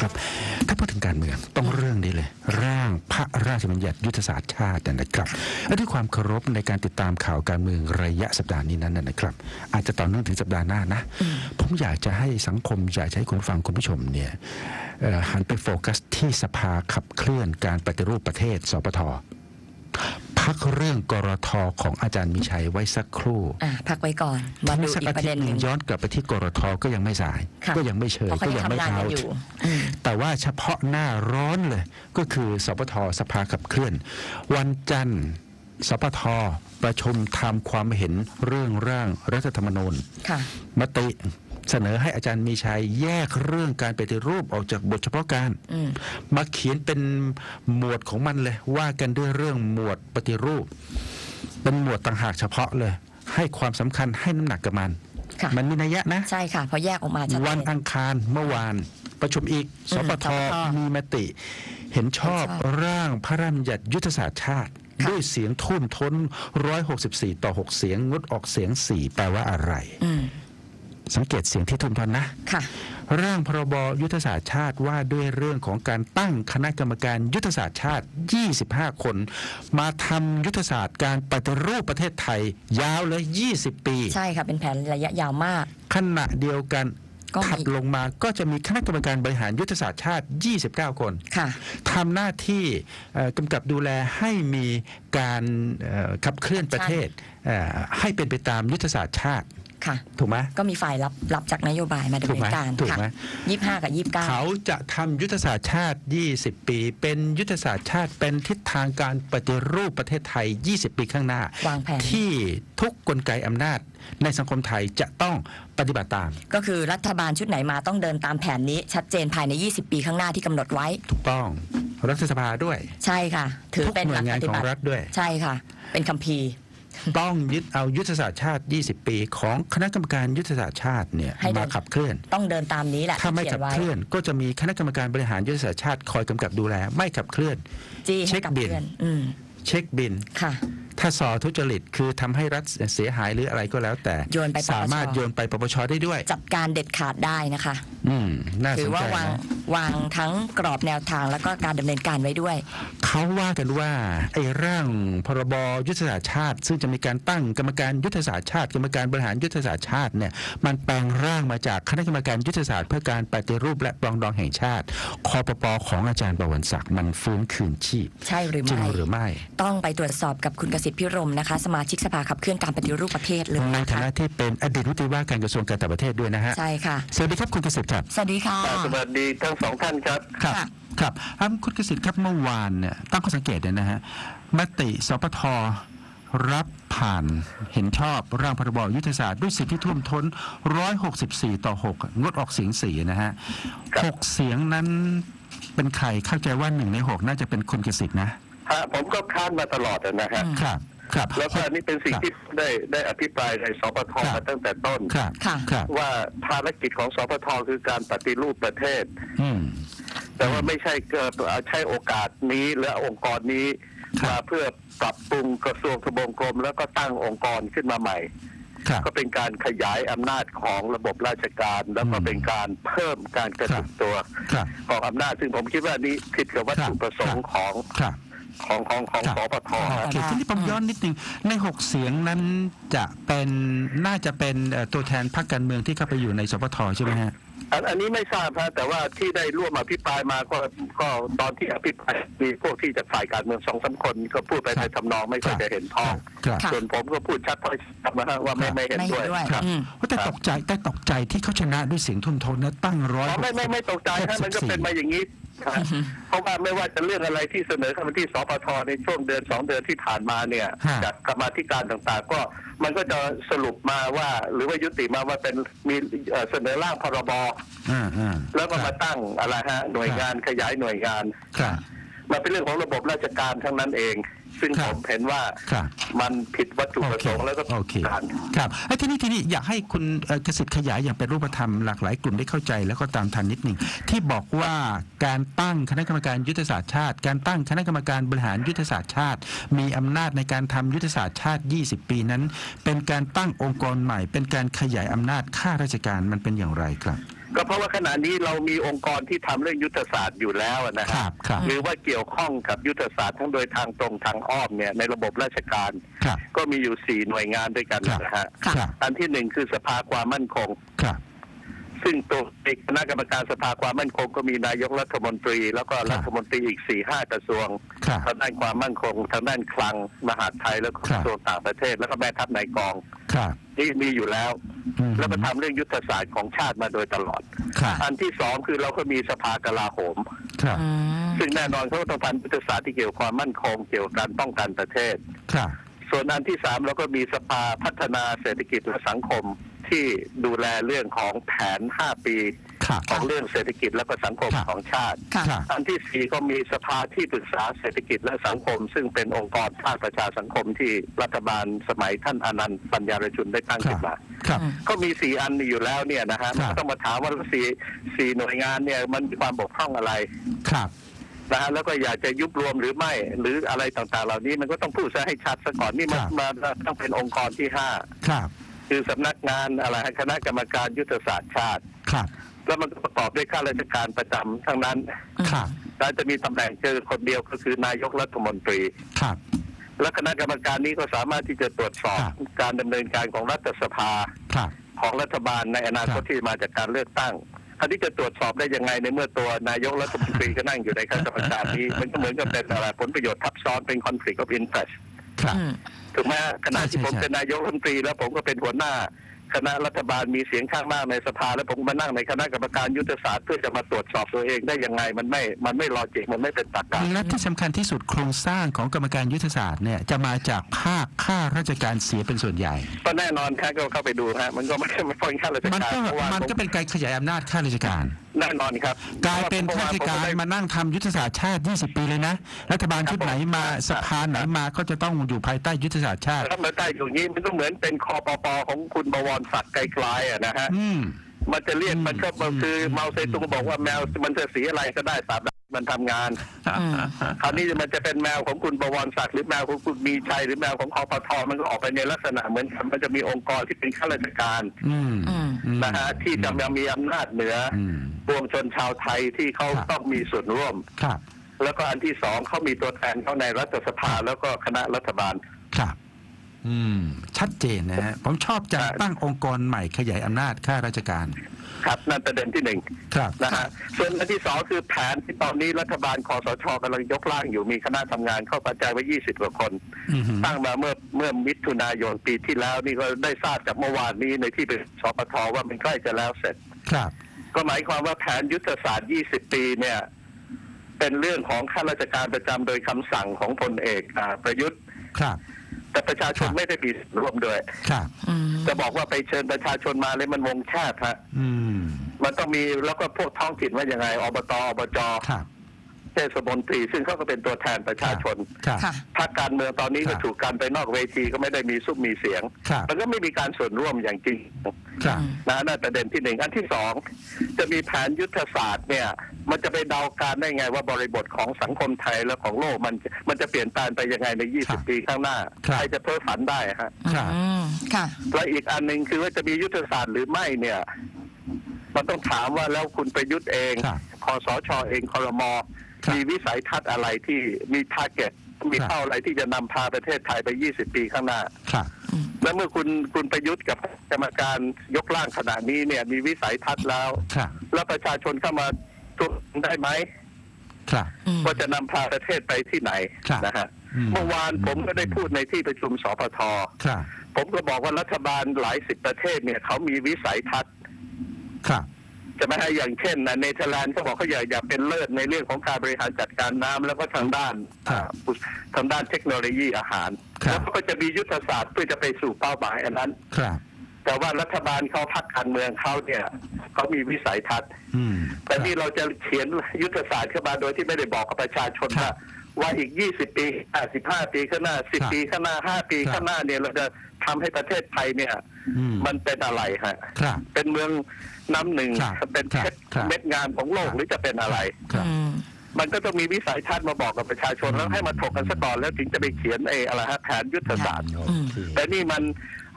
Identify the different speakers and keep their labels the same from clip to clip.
Speaker 1: ครับ ถ้าพูดถึงการเมืองต้องเรื่องนี้เลย ร่างพระราชบัญญัติยุทธศาสตร์ชาตินะครับและด้วยความเคารพในการติดตามข่าวการเมืองระยะสัปดาห์นี้นั้นนะครับ อาจจะต่อเนื่องถึงสัปดาห์หน้านะ ผมอยากจะให้สังคมอยากจะให้คุณฟังคุณผู้ชมเนี่ยหันไปโฟกัสที่สภาขับเคลื่อนการปฏิรูปประเทศสปท พักเรื่องกรทของอาจารย์มีชัยไว้สักครู่
Speaker 2: อะพักไว้ก่อนมาดู
Speaker 1: สัก
Speaker 2: อีก
Speaker 1: อา
Speaker 2: ประ
Speaker 1: ทิต
Speaker 2: เด็น
Speaker 1: ย์ห
Speaker 2: ห
Speaker 1: นึ่
Speaker 2: นึ่
Speaker 1: ง
Speaker 2: ง
Speaker 1: ย้อนกลับไปที่กรทก็ยังไม่สาย
Speaker 2: ค่ะ
Speaker 1: ก็ยังไม่เชย
Speaker 2: เพราะเขา
Speaker 1: ก็
Speaker 2: ยั
Speaker 1: ยังง
Speaker 2: ทำ
Speaker 1: ไม่
Speaker 2: งาน
Speaker 1: เอา
Speaker 2: กันอยู่อืม
Speaker 1: แต่ว่าเฉพาะหน้าร้อนเลย ก็คือสปทสภาขับเคลื่อน วันจันทร์สปทประชุมทำความเห็นเรื่องร่างรัฐธรรมนูญ
Speaker 2: ค่ะ
Speaker 1: มติ เสนอให้อาจารย์มีชัยแยกเรื่องการปฏิรูปออกจากบทเฉพาะการ
Speaker 2: อืม
Speaker 1: มาเขียนเป็นหมวดของมันเลย ว่ากันด้วยเรื่องหมวดปฏิรูป เป็นหมวดต่างหากเฉพาะเลย ให้ความสำคัญให้น้ำหนักกับมัน
Speaker 2: ค่ะ
Speaker 1: มันมีนัยยะนะ
Speaker 2: ใช่ค่ะเพอแยกออกมาชัดเจ
Speaker 1: วัน
Speaker 2: น
Speaker 1: อังคารเมื่อวานประชุมอีก
Speaker 2: อื
Speaker 1: ส
Speaker 2: ม
Speaker 1: ปท
Speaker 2: สปท
Speaker 1: มีมติเห็นชอบ
Speaker 2: เห็นชอบ
Speaker 1: ร่างพระราชบัญญัติยุทธศาสตร์ชาติ
Speaker 2: ค่ะ
Speaker 1: ด้วยเสียงทุ่มท้น 164 ต่อ 6 เสียงงดออกเสียง 4 แปลว่าอะไร
Speaker 2: อืม
Speaker 1: สังเกตเสียงที่ทุ่มท้นนะ
Speaker 2: ค่ะ
Speaker 1: ร่างพรบยุทธศาสตร์ชาติว่าด้วยเรื่องของการตั้งคณะกรรมการยุทธศาสตร์ชาติ 25 คน มาทำยุทธศาสตร์การปฏิรูปประเทศไทย ยาวเลย 20 ปี
Speaker 2: ใช่ค่ะ เป็นแผนระยะยาวมาก
Speaker 1: ขณะเดียวกัน
Speaker 2: ก็มี
Speaker 1: ถัดลงมาก็จะมีคณะกรรมการบริหารยุทธศาสตร์ชาติ 29 คน
Speaker 2: ค่ะ
Speaker 1: ทำหน้าที่เอ่อกำกับดูแลให้มีการเอ่อขับเคลื่อนประเทศเอ่อให้เป็นไปตามยุทธศาสตร์ชาติ
Speaker 2: ค่ะ
Speaker 1: ถูกไหม
Speaker 2: ก็มีฝ่ายรับรับจากนโยบายมาดำ
Speaker 1: ถูก
Speaker 2: เนิ
Speaker 1: ไหม
Speaker 2: นการ
Speaker 1: ถูก
Speaker 2: ค่ะ
Speaker 1: ไหม
Speaker 2: ยี่ห้ากับยี่เก้า
Speaker 1: เขาจะทำยุทธศาสตร์ชาติ 20 ปี เป็นยุทธศาสตร์ชาติเป็นทิศทางการปฏิรูปประเทศไทย 20 ปีข้างหน้า
Speaker 2: วางแผน
Speaker 1: ที่ทุกกลไกอำนาจในสังคมไทยจะต้องปฏิบัติตาม
Speaker 2: ก็คือรัฐบาลชุดไหนมาต้องเดินตามแผนนี้ ชัดเจนภายใน 20 ปีข้างหน้าที่กำหนดไว้
Speaker 1: ถูกต้องรัฐสภาด้วย
Speaker 2: ใช่ค่ะ ถือ
Speaker 1: ทุก
Speaker 2: เป็น
Speaker 1: หน่
Speaker 2: ห
Speaker 1: ว
Speaker 2: ลั
Speaker 1: ย
Speaker 2: ก
Speaker 1: งา
Speaker 2: ป
Speaker 1: น
Speaker 2: ฏิ
Speaker 1: ของ
Speaker 2: บัติ
Speaker 1: รัฐด้วย
Speaker 2: ใช่ค่ะ เป็นคัมภีร์
Speaker 1: ต้องยึดเอายุทธศาสตร์ชาติ 20 ปีของคณะกรรมการยุทธศาสตร์ชาติเนี่ย
Speaker 2: ให้เดิ
Speaker 1: มานขับเคลื่อน
Speaker 2: ต้องเดินตามนี้แหละ
Speaker 1: ถ้าไม่
Speaker 2: ที่
Speaker 1: ขับ
Speaker 2: เขียนไว้
Speaker 1: เคลื่อน ก็จะมีคณะกรรมการบริหารยุทธศาสตร์ชาติคอยกำกับดูแล ไม่ขับเคลื่อน
Speaker 2: จี้
Speaker 1: เช็
Speaker 2: ให้
Speaker 1: ค
Speaker 2: กับ
Speaker 1: บิล
Speaker 2: เพื่อนอืม
Speaker 1: เช็คบิน
Speaker 2: ค่ะ
Speaker 1: ถ้าสอทุจริตคือทำให้รัฐเสียหายหรืออะไรก็แล้ว แต่
Speaker 2: โยนไปปปช
Speaker 1: สามารถโยนไปปปชได้ด้วย
Speaker 2: จัดการเด็ดขาดได้นะคะ
Speaker 1: อืมน่า
Speaker 2: ถื
Speaker 1: ส
Speaker 2: อนว่า
Speaker 1: ใจ
Speaker 2: วาง
Speaker 1: นะ
Speaker 2: วางทั้งกรอบแนวทางแล้วก็การดำเนินการไว้ด้วย
Speaker 1: เขาว่ากันว่าไอ้ร่างพรบยุทธศาสตร์ชาติ ซึ่งจะมีการตั้งกรรมการยุทธศาสตร์ชาติ กรรมการบริหารยุทธศาสตร์ชาติเนี่ยมันแปลงร่างมาจากคณะกรรมการยุทธศาสตร์เพื่อการปฏิรูปและปรองดองแห่งชาติคอปปของอาจารย์ประวันศักดิ์มันฟื้นคืนชีพ
Speaker 2: ใช่หรือ
Speaker 1: จริง
Speaker 2: ไม่
Speaker 1: หรือไม่
Speaker 2: ต้องไปตรวจสอบกับคุณกสิทธิ์พิรมนะคะ สมาชิกสภาขับเคลื่อนการปฏิรูปประเทศเลย
Speaker 1: ใน
Speaker 2: นะ
Speaker 1: ฐา
Speaker 2: คะ
Speaker 1: นะที่เป็นอดีตรัฐมนตรีว่าการกระทรวงการต่างประเทศด้วยนะฮะ
Speaker 2: ใช่ค่ะ
Speaker 1: สวัสดีครับคุณเกษตรครับ
Speaker 2: สวัสดีค่ะ
Speaker 3: สวัสดีทั้งสองท่านครับ
Speaker 1: ครับ
Speaker 2: ค่ะ
Speaker 1: ครับอ่าคุณเกษตรครับเมื่อวานเนี่ยตั้งข้อสังเกตเนี่ยนะฮะมติสปทรับผ่านเห็นชอบร่างพรบยุทธศาสตร์ด้วยเสียงที่ท่วมท้น 164 ต่อ 6 งดออกเสียงสี่นะฮะ
Speaker 3: ครับ
Speaker 1: หกเสียงนั้นเป็นใครเข้าใจว่าหนึ่งในหกน่าจะเป็นคุณเกษตรนะ
Speaker 3: ฮะผมก็ค้านมาตลอดนะฮะ
Speaker 2: อืม
Speaker 1: ครับ ครับ
Speaker 3: แล้วก็อันนี่เป็นสิ่ง
Speaker 1: ครับ
Speaker 3: ที่ได้ได้อภิปรายในสปท
Speaker 1: ครับ
Speaker 3: มาตั้งแต่ต้น
Speaker 1: ครับ
Speaker 2: ค่ะ
Speaker 1: ครับ
Speaker 3: ว่าภารกิจของสปทคือการปฏิรูปประเทศ
Speaker 1: อืม
Speaker 3: แต่ว่าไม่ใช่เกิดใช้โอกาสนี้และองค์กรนี้
Speaker 1: ครับ
Speaker 3: มาเพื่อปรับปรุงกระทรวงทบวงกรม แล้วก็ตั้งองค์กรขึ้นมาใหม่
Speaker 1: ครับ
Speaker 3: ก็เป็นการขยายอำนาจของระบบราชการ แล้วก็
Speaker 1: อืม
Speaker 3: เป็นการเพิ่มการกระจุกตัว
Speaker 1: ครับ
Speaker 3: ของอำนาจ ซึ่งผมคิดว่านี้ผิดกับวัตถุประสงค์ของ
Speaker 1: ครับ
Speaker 3: ของของของ
Speaker 1: ครับ
Speaker 3: สปท
Speaker 1: โอเคทีนี้ผมย้อนนิดนึงในหกเสียงนั้นจะเป็นน่าจะเป็นเอ่อตัวแทนพรรคการเมืองที่เข้าไปอยู่ในสปทใช่ไหมฮะ
Speaker 3: อันอันนี้ไม่ทราบฮะแต่ว่าที่ได้ร่วมอภิปรายมาก็ก็ตอนที่อภิปรายมีพวกที่จากฝ่ายการเมืองสองสามคนก็พูดไป
Speaker 1: ครับ
Speaker 3: ในทำนองไม่ค่อยจะเห็นพ้อง
Speaker 1: ครับ
Speaker 2: ค่ะ
Speaker 3: ส่วนผมก็พูดชัดถ้อยชัดนะฮะว่าไม่ไม่เห็น
Speaker 2: ไม่
Speaker 3: ด้
Speaker 2: เห็
Speaker 3: วย
Speaker 2: นด้วย
Speaker 1: ครับ
Speaker 2: อืม
Speaker 1: ว่าแต่ตกใจแต่ตกใจที่เขาชนะด้วยเสียงทุ่มทนนะตั้งร้อย
Speaker 3: อ๋อไม่ไม่ไม่ตกใจฮะมันก็เป็นมาอย่างนี้ ฮะเพราะว่าไม่ว่าจะเรื่องอะไรที่เสนอเข้ามาที่สปทในช่วงเดือนสองเดือนที่ผ่านมาเนี่ยจากกรรมาธิการต่างๆ ก็มันก็จะสรุปมาว่า หรือว่ายุติมาว่าเป็นมีเอ่อเสนอร่างพรบ
Speaker 1: อ่าอ่า
Speaker 3: แล้วก็
Speaker 1: ค
Speaker 3: มา
Speaker 1: รับ
Speaker 3: ตั้งอะไรฮะหน่วยงานขยายหน่วยงาน
Speaker 1: ครับ
Speaker 3: มันเป็นเรื่องของระบบราชการทั้งนั้นเองซึ่ง
Speaker 1: ครั
Speaker 3: ผ
Speaker 1: บ
Speaker 3: มเห็นว่า
Speaker 1: ครับ
Speaker 3: มันผิดวัตถุประสงค์แล้วก็
Speaker 1: โอเค
Speaker 3: การ
Speaker 1: ครับไอ้ทีนี้ทีนี้อยากให้คุณเอ่อเกษตรขยายอย่างเป็นรูปธรรมหลากหลายกลุ่มได้เข้าใจแล้วก็ตามทันนิดหนึ่งที่บอกว่าการตั้งคณะกรรมการยุทธศาสตร์ชาติ การตั้งคณะกรรมการบริหารยุทธศาสตร์ชาติ มีอำนาจในการทำยุทธศาสตร์ชาติ 20 ปีนั้น เป็นการตั้งองค์กรใหม่ เป็นการขยายอำนาจข้าราชการมันเป็นอย่างไรครับ
Speaker 3: ก็เพราะว่าขณะนี้เรามีองค์กรที่ทำเรื่องยุทธศาสตร์อยู่แล้วนะ
Speaker 1: ค
Speaker 3: ฮะ
Speaker 1: รับครับ
Speaker 3: หรือว่าเกี่ยวข้องกับยุทธศาสตร์ทั้งโดยทางตรงทางอ้อมเนี่ยในระบบราชการ
Speaker 1: ครับ
Speaker 3: ก็มีอยู่สี่หน่วยงานด้วยกัน
Speaker 1: ครับ
Speaker 3: นะฮะ
Speaker 2: ค่ะ
Speaker 1: ครับ
Speaker 3: อันที่หนึ่งคือสภาความมั่นคง
Speaker 1: ครับ
Speaker 3: ซึ่งตัวเอกคณะกรรมการสภาความมั่นคงก็มีนายกรัฐมนตรี แล้วก็
Speaker 1: ครับ
Speaker 3: รัฐมนตรีอีกสี่ห้ากระทรวง
Speaker 1: ครับ
Speaker 3: ทางด้านความมั่นคงทางด้านคลังมหาดไทยแล้วก็
Speaker 1: ค
Speaker 3: ก
Speaker 1: รับ
Speaker 3: ระทรวงต่างประเทศ แล้วก็แม่ทัพนายกอง
Speaker 1: ครับ
Speaker 3: นี่มีอยู่แล้ว
Speaker 1: อืม
Speaker 3: แล้วก็ทำเรื่องยุทธศาสตร์ของชาติมาโดยตลอด
Speaker 1: ครับ
Speaker 3: อันที่สองคือเราก็มีสภากลาโหม
Speaker 1: ครับ
Speaker 2: อืม
Speaker 3: ซึ่งแน่นอนเขาก็ต้องทำยุทธศาสตร์ที่เกี่ยวกับความมั่นคงเกี่ยวกับการป้องกันประเทศ
Speaker 1: ครับ
Speaker 3: ส่วนอันที่สามเราก็มีสภาพัฒนาเศรษฐกิจและสังคมที่ดูแลเรื่องของแผน 5 ปี
Speaker 1: ครับ
Speaker 3: ของเรื่องเศรษฐกิจและก็สังคม
Speaker 1: ครับ
Speaker 3: ของชาติ
Speaker 2: ค่ะ
Speaker 1: ครับ
Speaker 3: อันที่สี่ก็มีสภาที่ปรึกษาเศรษฐกิจและสังคม ซึ่งเป็นองค์กรภาคประชาสังคมที่รัฐบาลสมัยท่านอนันต์ปัญญารชุนได้ตั้ง
Speaker 1: ครั
Speaker 3: ขึ้
Speaker 1: บ
Speaker 3: นมา
Speaker 1: ครับ
Speaker 3: ก็มีสี่อันอยู่แล้วเนี่ยนะฮะ
Speaker 1: ครั
Speaker 3: มัน
Speaker 1: บ
Speaker 3: ก็ต้องมาถามว่าสี่สี่หน่วยงานเนี่ยมันมีความบกพร่องอะไร
Speaker 1: ครับ
Speaker 3: นะฮะแล้วก็อยากจะยุบรวมหรือไม่ หรืออะไรต่างๆ เหล่านี้มันก็ต้องพูดซะให้ชัดซะก่อนนี่มัน
Speaker 1: ครับ
Speaker 3: มาต้องเป็นองค์กรที่ห้า
Speaker 1: ครับ
Speaker 3: คือสำนักงานอะไรฮะคณะกรรมการยุทธศาสตร์ชาติ
Speaker 1: ครับ
Speaker 3: แล้วมันก็ประกอบด้วยข้าราชการประจำทั้งนั้น
Speaker 1: ครับ
Speaker 3: แล้วจะมีตำแหน่งเจอคนเดียวก็คือนายกรัฐมนตรี
Speaker 1: ครับ
Speaker 3: และคณะกรรมการนี้ก็สามารถที่จะตรวจสอบ
Speaker 1: ครับ
Speaker 3: การดำเนินการของรัฐสภา
Speaker 1: ครับ
Speaker 3: ของรัฐบาลในอนาคต
Speaker 1: ครับ
Speaker 3: ที่มาจากการเลือกตั้งคราวนี้จะตรวจสอบได้ยังไงในเมื่อตัวนายกรัฐมนตรีก็นั่งอยู่ในคณะกรรมการนี้ มันก็เหมือนกับเป็นอะไรผลประโยชน์ทับซ้อนเป็น conflict of interest
Speaker 1: ครับ
Speaker 2: อืม
Speaker 3: ถูกไหมฮะขณะที่
Speaker 1: ใช่
Speaker 3: ผม
Speaker 1: ใช่
Speaker 3: เป็นนายกรัฐมนตรีแล้วผมก็เป็นหัวหน้า คณะรัฐบาลมีเสียงข้างมากในสภา แล้วผมมานั่งในคณะกรรมการยุทธศาสตร์เพื่อจะมาตรวจสอบตัวเองได้ยังไงมันไม่ มันไม่ลอจิกมันไม่เป็นตรรกะ
Speaker 1: และที่สำคัญที่สุดโครงสร้างของกรรมการยุทธศาสตร์เนี่ยจะมาจากภาคข้าราชการเสียเป็นส่วนใหญ่
Speaker 3: ก็แน่นอนครับก็เข้าไปดูฮะมันก็ไม่ใช่ไม่พ้นข้าราช
Speaker 1: มัน
Speaker 3: การ
Speaker 1: ก็
Speaker 3: เพราะว่า
Speaker 1: มันก็เป็นการขยายอำนาจข้าราชการ
Speaker 3: แน่นอนครับ
Speaker 1: กลายเป็นข้าราชการมานั่งทำยุทธศาสตร์ชาติ 20 ปีเลยนะ รัฐบาลชุดไหนมาสภาไหนมาก็จะต้องอยู่ภายใต้ยุทธศาสตร์ชาติ
Speaker 3: ถ้ามาใต้อยู่นี้มันก็เหมือนเป็นคอปปของคุณบวรศักดิ์ไกลๆอะนะฮะ
Speaker 1: อืม
Speaker 3: มันจะเรียก
Speaker 1: อืม
Speaker 3: มันก็
Speaker 1: อืม
Speaker 3: คือเมาเซตุงบอกว่าแมวมันจะสีอะไรก็ได้ตามมันทำงาน
Speaker 2: อืม
Speaker 3: คราวนี้มันจะเป็นแมวของคุณบวรศักดิ์หรือแมวของคุณมีชัยหรือแมวของคอปทมันก็ออกไปในลักษณะเหมือนกันมันจะมีองค์กรที่เป็นข้าราชการ
Speaker 1: อืม
Speaker 2: อืม
Speaker 1: อืม
Speaker 3: นะฮะที่จะยังมีอำนาจเหนืออ
Speaker 1: อืม
Speaker 3: ปวงชนชาวไทยที่เขา
Speaker 1: ครับ
Speaker 3: ต้องมีส่วนร่วม
Speaker 1: ครับ
Speaker 3: แล้วก็อันที่สองเขามีตัวแทนเขาในรัฐสภาแล้วก็คณะรัฐบาล
Speaker 1: ครับ อืม ชัดเจนนะฮะผมชอบจัง
Speaker 3: ครับ
Speaker 1: ตั้งองค์กรใหม่ขยายอำนาจข้าราชการ
Speaker 3: ครับนั่นประเด็นที่หนึ่ง
Speaker 1: ครับ
Speaker 3: นะฮะส่วนอันที่สองคือแผนที่ตอนนี้รัฐบาลคอสชกำลังยกร่างอยู่มีคณะทำงานเข้าปัจจัยไว้ 20 กว่าคน
Speaker 1: อือหือ
Speaker 3: ตั้งมาเมื่อเมื่อมิถุนายนปีที่แล้วนี่ก็ได้ทราบจากเมื่อวานนี้ในที่เป็นสปทว่ามันใกล้จะแล้วเสร็จ
Speaker 1: ครับ
Speaker 3: ก็หมายความว่าแผนยุทธศาสตร์ 20 ปีเนี่ย เป็นเรื่องของข้าราชการประจำโดยคำสั่งของพลเอกอ่าประยุทธ์
Speaker 1: ครับ
Speaker 3: แต่ประชาชน
Speaker 1: ครับ
Speaker 3: ไม่ได้มีส่วนร่วมด้วย
Speaker 1: ครับ
Speaker 2: อืม
Speaker 3: จะบอกว่าไปเชิญประชาชนมาเลยมันวงแคบฮะ
Speaker 1: อืม
Speaker 3: มันต้องมีแล้วก็พวกท้องถิ่นว่ายังไงอบตอบจ
Speaker 1: ครับ
Speaker 3: เทศมนตรี ซึ่งเขาก็เป็นตัวแทนประชาชน
Speaker 1: ครับ
Speaker 2: ค่ะ
Speaker 3: พรรคการเมืองตอนนี้
Speaker 1: ครั
Speaker 3: ก็
Speaker 1: บ
Speaker 3: ถูกกันไปนอกเวทีก็ไม่ได้มีซุ้มมีเสียง
Speaker 1: ครับ
Speaker 3: มันก็ไม่มีการส่วนร่วมอย่างจริง
Speaker 1: ครับ
Speaker 3: นะนั่นประเด็นที่หนึ่งอันที่สองจะมีแผนยุทธศาสตร์เนี่ย มันจะไปเดาการได้ไงว่าบริบทของสังคมไทยและของโลกมันมันจะเปลี่ยนแปลงไปยังไงใน
Speaker 1: ครับ
Speaker 3: 20 ปีข้างหน้า
Speaker 1: ครับ
Speaker 3: ใครจะเพ้อฝันได้ฮะ
Speaker 1: ครับ
Speaker 2: อืมค่ะ
Speaker 3: และอีกอันหนึ่งคือว่าจะมียุทธศาสตร์หรือไม่เนี่ย มันต้องถามว่าแล้วคุณประยุทธ์เอง
Speaker 1: ครับ
Speaker 3: คอสชเองคอรมอ
Speaker 1: ครับ
Speaker 3: มีวิสัยทัศน์อะไรที่มีทาร์เก็ตมี
Speaker 1: ครับ
Speaker 3: เป้าอะไรที่จะนำพาประเทศไทยไป 20 ปีข้างหน้า
Speaker 1: ครับ
Speaker 3: และเมื่อคุณคุณประยุทธ์กับกรรมการยกร่างขณะนี้เนี่ย มีวิสัยทัศน์แล้ว
Speaker 1: ครับ
Speaker 3: แล้วประชาชนเข้ามาทุนได้ไหม
Speaker 1: ครับ
Speaker 2: อืม
Speaker 3: ว่าจะนำพาประเทศไปที่ไหน
Speaker 1: ครับ
Speaker 3: นะฮะ
Speaker 1: อืม
Speaker 3: เมื่อวานผมก็ได้พูดในที่ประชุมสปท
Speaker 1: ครับ
Speaker 3: ผมก็บอกว่ารัฐบาลหลายสิบประเทศเนี่ยเขามีวิสัยทัศน์
Speaker 1: ครับ
Speaker 3: จะไม่ให้อย่างเช่นนะเนเธอร์แลนด์เขาบอกเขาอยากอยากเป็นเลิศในเรื่องของการบริหารจัดการน้ำแล้วก็ทางด้าน
Speaker 1: ครับ
Speaker 3: อ่าทางด้านเทคโนโลยีอาหาร
Speaker 1: ครับ
Speaker 3: แล้วเขาก็จะมียุทธศาสตร์เพื่อจะไปสู่เป้าหมายอันนั้น
Speaker 1: ครับ
Speaker 3: แต่ว่ารัฐบาลเขาพักการเมืองเขาเนี่ยเขามีวิสัยทัศน์
Speaker 1: อืม
Speaker 3: แต่นี่เราจะเขียนยุทธศาสตร์ขึ้นมาโดยที่ไม่ได้บอกกับประชาชน
Speaker 1: ครั
Speaker 3: ว่า
Speaker 1: บ
Speaker 3: ว่าอีก 20 ปี15ปีข้างหน้า
Speaker 1: ครับ
Speaker 3: 10 ปีข้างหน้า 5 ปี
Speaker 1: ครับ
Speaker 3: ข้างหน้าเนี่ยเราจะทำให้ประเทศไทยเนี่ย
Speaker 1: อืม
Speaker 3: มันเป็นอะไรฮะ
Speaker 1: ครับ
Speaker 3: เป็นเมืองน้ำหนึ่ง
Speaker 1: ครับ
Speaker 3: เป็น
Speaker 1: ครับ
Speaker 3: เพชร
Speaker 1: ครับ
Speaker 3: เม็ดงานของโลก
Speaker 1: ครับ
Speaker 3: หรือจะเป็นอะไร
Speaker 1: ครับ
Speaker 2: อืม
Speaker 3: มันก็ต้องมีวิสัยทัศน์มาบอกกับประชาชน
Speaker 1: อืม
Speaker 3: แล้วให้มาถกกันซะก่อนแล้วถึงจะไปเขียนไอ้อะไรฮะแผนยุทธศาสตร์
Speaker 1: โอเค
Speaker 3: แต่นี่มัน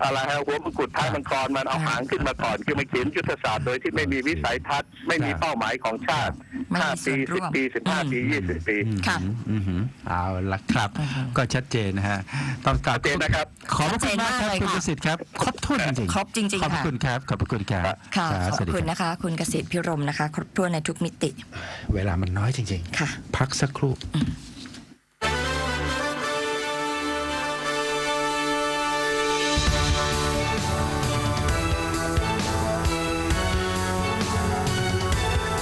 Speaker 3: อะไรฮะหัวมังกรท้ายมังกรมันเอาหางขึ้นมาก่อนคือมาเขียนยุทธศาสตร์โดยที่ไม่มีวิสัยทัศน์ไม่มีเป้าหมายของชาติ
Speaker 2: ไม่
Speaker 3: ห้า
Speaker 2: มีส่
Speaker 3: ปี
Speaker 2: วนร่
Speaker 3: สิบ
Speaker 2: วม
Speaker 3: ปีสิบห้า
Speaker 2: อืม
Speaker 3: ปียี่สิบปี
Speaker 2: ค่ะ
Speaker 1: อืมอืมเอาละครับ
Speaker 2: อือฮึ
Speaker 1: ก็ชัดเจนนะฮะต้องกราบ
Speaker 3: ชัดเจนนะครับ
Speaker 1: ขอบพระคุณมากครับ
Speaker 2: ชัดเจนมากเลย
Speaker 1: คุณ
Speaker 2: ค่ะ
Speaker 1: ประสิทธิ์ครับครบถ้วนจริงๆ
Speaker 2: ครบจริงๆ
Speaker 1: ขอบพระ
Speaker 2: ค่ะ
Speaker 1: คุณครับขอบพระคุณครับ
Speaker 2: ค่ะ
Speaker 1: รับ
Speaker 2: ข
Speaker 1: ส
Speaker 2: อ
Speaker 1: วั
Speaker 2: บ
Speaker 1: สดี
Speaker 2: คุณ
Speaker 1: รับ
Speaker 2: นะคะ คุณเกษตรพิรมนะคะ ครบถ้วนในทุกมิติ
Speaker 1: เวลามันน้อยจริง
Speaker 2: ค่ะ
Speaker 1: ๆ พักสักครู่
Speaker 2: อืม